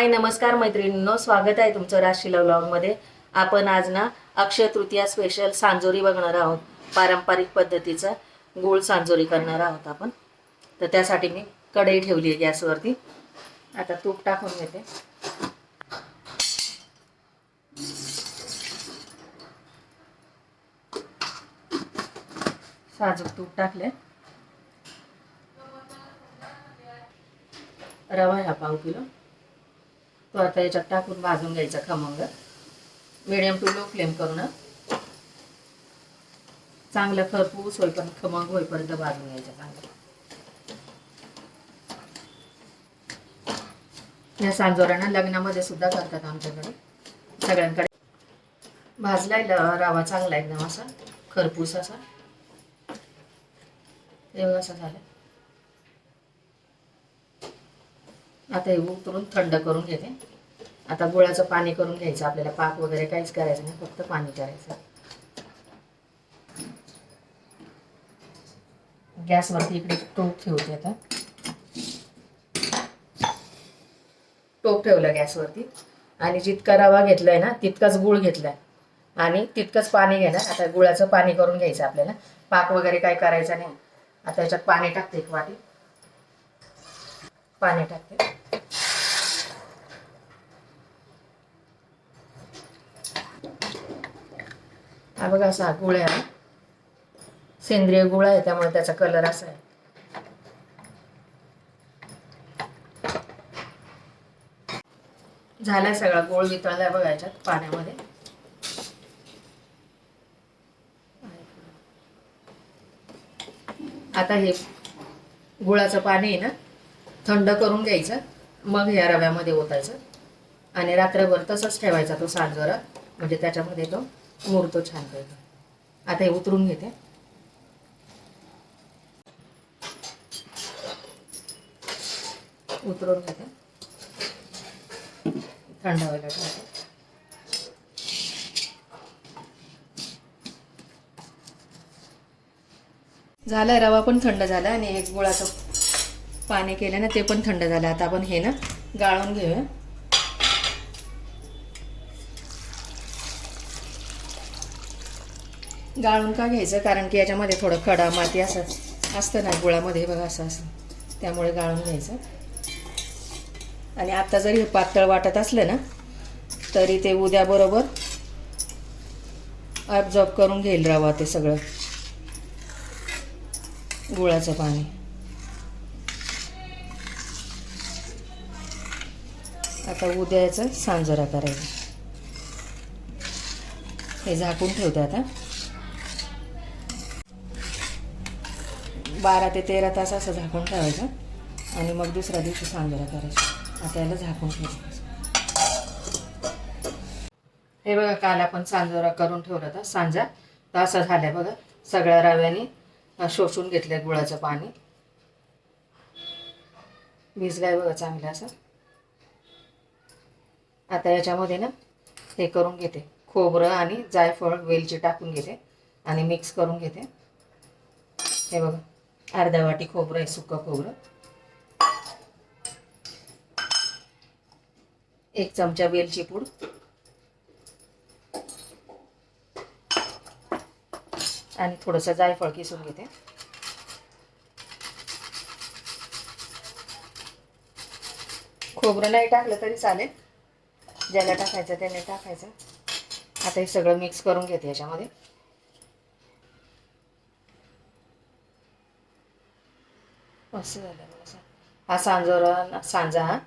हाय नमस्कार मैत्रिणींनो. स्वागत आहे तुमचं राशीला व्लॉगमध्ये आपण आज ना अक्षय तृतीया स्पेशल सांजोरी बघणार आहोत. पारंपरिक पद्धतीचा गुळ सांजोरी करणार आहोत आपण. तर त्यासाठी मी कढई ठेवली आहे गॅसवरती. आता तूप टाकून घेते. साजूक तूप टाकले. रवा ह्या पाव किलो. तो आता याच्यात टाकून भाजून घ्यायचा खमंग. मिडियम टू लो फ्लेम करून चांगलं खरपूस होईपर्यंत खमंग होईपर्यंत भाजून घ्यायचं चांगलं. या सांजोऱ्यांना लग्नामध्ये सुद्धा करतात आमच्याकडे. सगळ्यांकडे. भाजलाय रवा चांगला एकदम असा खरपूस असा. एवढं असं झालं. आता हे उतरून थंड करून घेते. आता गुळाचं पाणी करून घ्यायचं आपल्याला पाक वगैरे काहीच करायचं नाही फक्त पाणी करायचं. गॅसवरती इकडे टोप ठेवते आता. टोप ठेवलं गॅसवरती. आणि जितका रवा घेतलाय ना तितकाच गुळ घेतलाय. आणि तितकंच पाणी घेणार. आता गुळाचं पाणी करून घ्यायचं आपल्याला. पाक वगैरे काय करायचं नाही. आता याच्यात पाणी टाकते एक वाटी. पाणी टाकते. हा बघा असा गुळ आहे सेंद्रिय गुळ आहे त्यामुळे त्याचा कलर असा आहे. झालाय सगळा गोळ वितळलाय बघा याच्यात पाण्यामध्ये. आता हे गुळाचं पाणी आहे ना थंड करून घ्यायचं मग ह्या रव्यामध्ये ओतायचं. आणि रात्रभर तसंच ठेवायचा तो सांजोरा म्हणजे त्याच्यामध्ये तो मुरतो छान पाहिजे आता हे उतरून घेते. उतरून घेते. थंड व्हायला ठेवते. झालं रवा पण थंड झाला आणि एक गुळाचं पाणी केलं ना ते पण थंड झालं. आता आपण हे ना गाळून घेऊया. गाळून का घ्यायचं? कारण की याच्यामध्ये थोडं खडा माती असं असतं ना गुळामध्ये बघा असं असं. त्यामुळे गाळून घ्यायचं. आणि आत्ता जरी हे पातळ वाटत असलं ना तरी ते उद्याबरोबर ॲब्झॉर्ब करून घेईल रवा ते सगळं. गुळाचं पाणी. आता उद्या याचं सांजोरा करायचा. हे झाकून ठेवते आता. बारा ते तेरा तास असं झाकून ठेवायचं. आणि मग दुसऱ्या दिवशी सांजरा करायचं. आता याला झाकून ठेवायचं. हे बघा काल आपण सांजोरा करून ठेवला होता. सांजा तर असं झालं बघा. सगळ्या रव्याने शोषून घेतलं गुळाचं पाणी. भिजलाय बघा चांगलं असं. आता याच्यामध्ये ना हे करून घेते. खोबरं आणि जायफळ वेलची टाकून घेते. आणि मिक्स करून घेते. हे बघा. अर्धा वाटी खोबरं आहे सुकं खोबरं. एक चमचा वेलची पूड. आणि थोडंसं जायफळ किसून घेते. खोबरं नाही टाकलं तरी चालेल. ज्याला टाकायचं त्याने टाकायचं. आता हे सगळं मिक्स करून घेते याच्यामध्ये. असं झालं असं. हा सांजोरा सांजा हा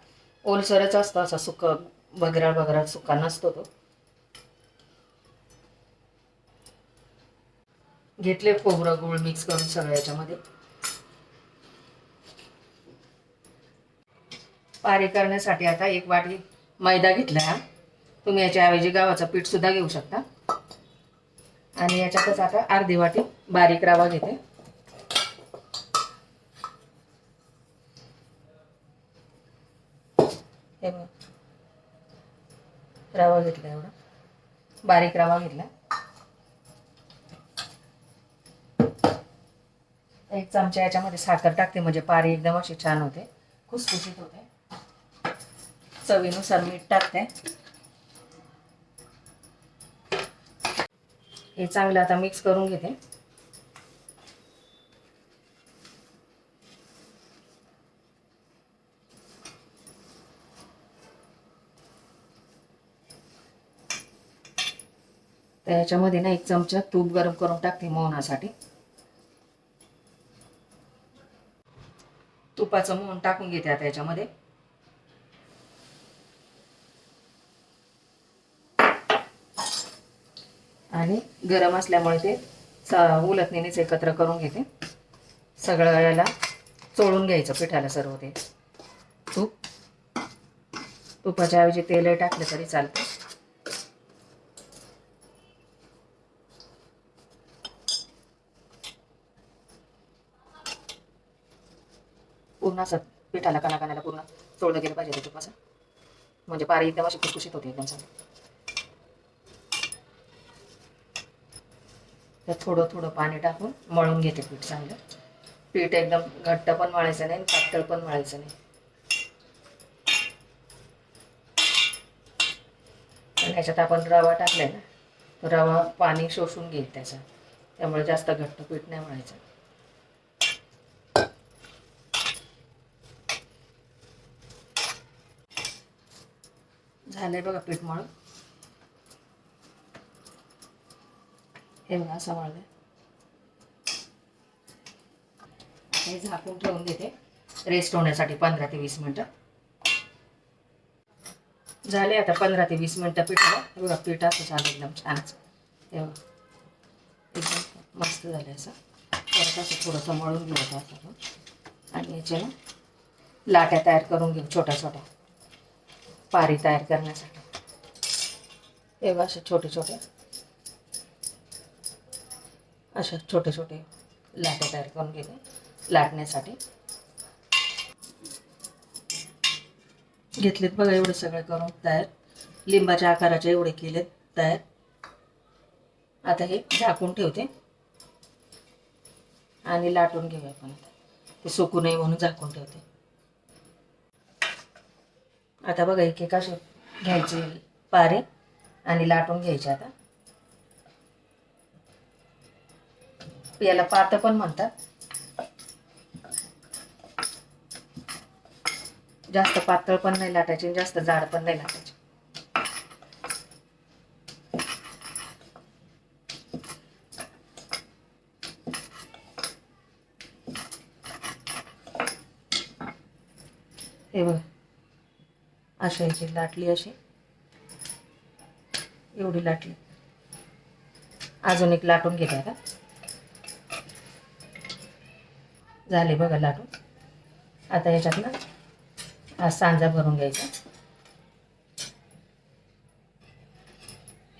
ओलसरच असतो असा सुक बगराळ बगराळ सुका नसतो तो. घेतले खोबरं गुळ मिक्स करून सगळं याच्यामध्ये. पारी करण्यासाठी आता एक वाटी मैदा घेतला हा. तुम्ही याच्याऐवजी गव्हाचं पीठ सुद्धा घेऊ शकता. आणि याच्यातच आता अर्धी वाटी बारीक रवा घेते हे बघ रवा घेतला एवढा. बारीक रवा घेतला. एक चमचा याच्यामध्ये साखर टाकते म्हणजे पारी एकदम अशी छान होते. खुसखुशीत होते. चवीनुसार मीठ टाकते. हे चांगलं आता मिक्स करून घेते. तर याच्यामध्ये ना एक चमचा तूप गरम करून टाकते मोहनासाठी. तुपाचं मोहन टाकून घेते आता याच्यामध्ये. आणि गरम असल्यामुळे ते स- उलटणीनेच एकत्र करून घेते. सगळं याला चोळून घ्यायचं पिठाला सर्व ते. तूप. तुपाच्या ऐवजी तेलही टाकलं तरी चालतं. पूर्ण असं पिठाला काना कानाला पूर्ण चोळलं गेलं पाहिजे ते म्हणजे पारी एकदम अशी खुसखुशीत होते एकदम चांगली. थोडं थोडं पाणी टाकून मळून घेते पीठ चांगलं. पीठ एकदम घट्ट पण मळायचं नाही पातळ पण मळायचं नाही. आणि ह्याच्यात आपण रवा टाकलाय ना रवा पाणी शोषून घेईल त्याचा. त्यामुळे जास्त घट्ट पीठ नाही मळायचं. झालंय बघा पीठ मळून. हे बघा असं मळलंय. हे झाकून ठेवून देते. रेस्ट होण्यासाठी पंधरा ते वीस मिनटं. झाले आता पंधरा ते वीस मिनटं पिठाला हे बघा पीठ असं झालं एकदम छानच. हे बघा. एकदम मस्त झालं असं. परत असं थोडंसं मळून घेऊ आता असं आणि याचे लाट्या तयार करून घेऊ छोट्या छोट्या पारी तयार करण्यासाठी. हे असे छोटे छोटे. अशा छोटे छोटे लाटे तयार करून घेते. लाटण्यासाठी. घेतलेत बघा एवढे सगळे करून तयार. लिंबाच्या आकाराचे एवढे केलेत तयार. आता हे झाकून ठेवते. आणि लाटून घेऊया आपण ते सुकू नये म्हणून झाकून ठेवते. आता बघा एक एक असे घ्यायचे पारे आणि लाटून घ्यायचे आता. याला पात पण म्हणतात. जास्त पातळ पण नाही लाटायची जास्त जाड पण नाही लाटायची. हे बघ. अशा याची लाटली अशी. एवढी लाटली. अजून एक लाटून घेते आता. झाले बघा लाटून. आता याच्यात ना हा सांजा भरून घ्यायचा.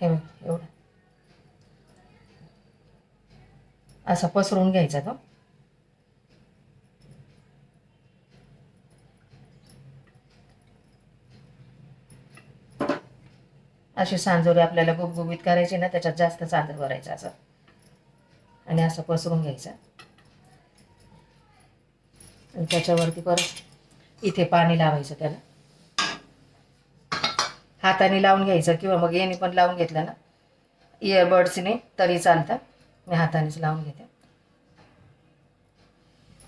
हे एवढा. एवढं पसरून घ्यायचा तो. अशी सांजोरी आपल्याला गुबगुबीत करायची ना त्याच्यात जास्त सांजर भरायचं असं. आणि असं पसरून घ्यायचं. आणि त्याच्यावरती परत इथे पाणी लावायचं त्याला. हाताने लावून घ्यायचं किंवा मग येणे पण लावून घेतलं ना. इयरबड्सने तरी चालतं. मी हातानेच लावून घेते.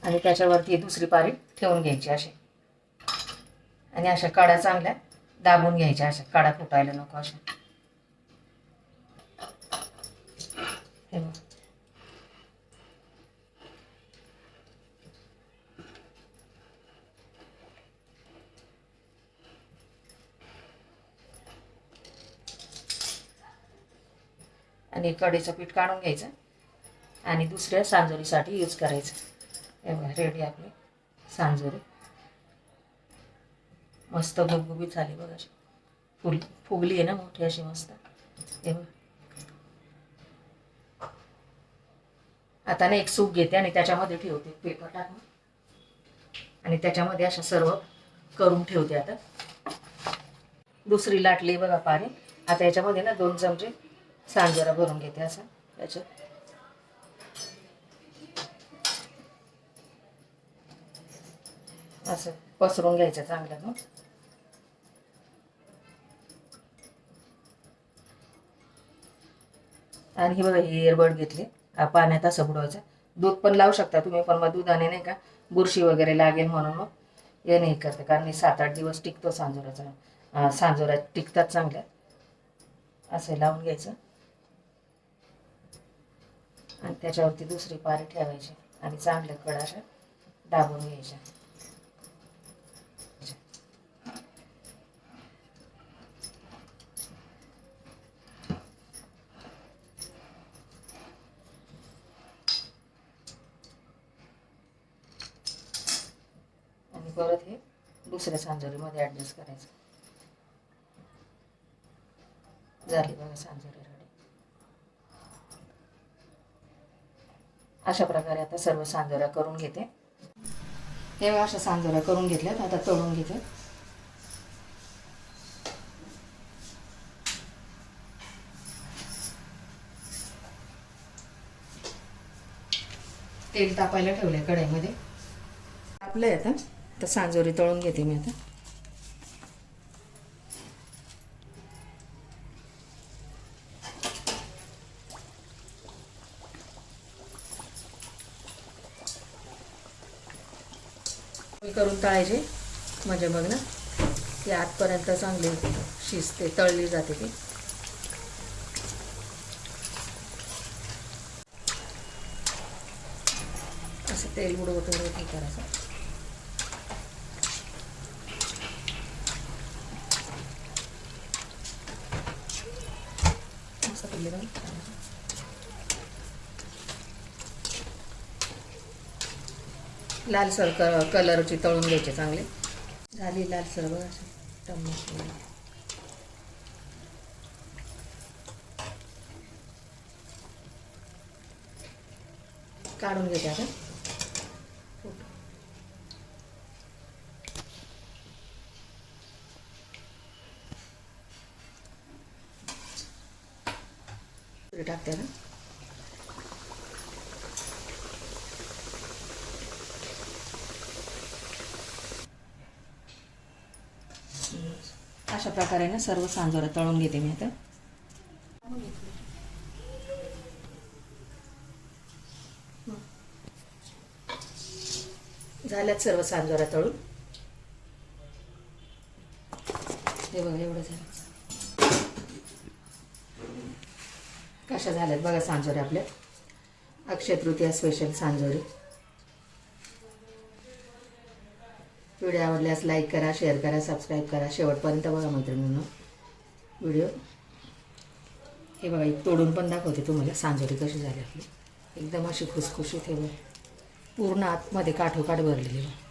आणि त्याच्यावरती दुसरी पारी ठेवून घ्यायची अशी. आणि अशा काड्या चांगल्या दाबून घ्यायच्या अशा कडा फुटायला नको अशा. आणि कढीचं पीठ काढून घ्यायचं. आणि दुसऱ्या सांजोरीसाठी यूज करायचं. हे बघा रेडी आपली सांजोरी. मस्त गुबगुबीत झाली बघा अशी. फुल फुगली आहे ना मोठी अशी मस्त. हे बघ. आता ना एक सूप घेते आणि त्याच्यामध्ये ठेवते पेपर टाकून. आणि त्याच्यामध्ये अशा सर्व करून ठेवते आता. दुसरी लाटली बघा पाणी. आता याच्यामध्ये ना दोन चमचे सांजरा भरून घेते असं. त्याच्यात असं पसरून घ्यायचं चांगलं मग. आणि हे बघा ही एअरबड घेतली. पाण्यात असं बुडवायचं. दूध पण लावू शकता तुम्ही पण मग दुधाने नाही का बुरशी वगैरे लागेल म्हणून मग हे नाही करते. कारण सात आठ दिवस टिकतो सांजोराचा. अं, सांजोरा टिकतात चांगल्या. असं लावून घ्यायचं. आणि त्याच्यावरती दुसरी पारी ठेवायची. आणि चांगल्या कडाशा दाबून घ्यायच्या. आणि परत हे दुसऱ्या सांजोरीमध्ये ॲडजस्ट करायचं. झाली बघा सांजोरी रेडी अशा प्रकारे आता सर्व सांजोऱ्या करून घेते. हे अशा सांजोऱ्या करून घेतल्यात आता तळून घेते. तेल तापायला ठेवलंय कढईमध्ये. तापलंय आता. तर सांजोरी तळून घेते मी आता. करून तळायचे म्हणजे मग ना ती आतपर्यंत चांगली शिजते तळली जाते ती. असं तेल उडवत उडवत हे करायचं मस्त पडले बघ लालसर क कलरची तळून घ्यायचे चांगले. झाली लालसर बघ अशी. टमाटर काढून घेते आता. टाकते ना. अशा प्रकारे ना सर्व सांजोरा तळून घेते मी आता. झाल्यात सर्व सांजोऱ्या तळून. हे बघा एवढं झालं. कशा झाल्यात बघा सांजोऱ्या आपल्या अक्षय तृतीया स्पेशल सांजोरी. व्हिडिओ आवडल्यास लाईक करा शेअर करा सबस्क्राईब करा. शेवटपर्यंत बघा मैत्रिणींनो. व्हिडिओ हे बघा एक तोडून पण दाखवते तुम्हाला. सांजोरी कशी झाली आपली. एकदम अशी खुसखुशीत हे बघा. पूर्ण आतमध्ये काठोकाठ भरलेली बघा.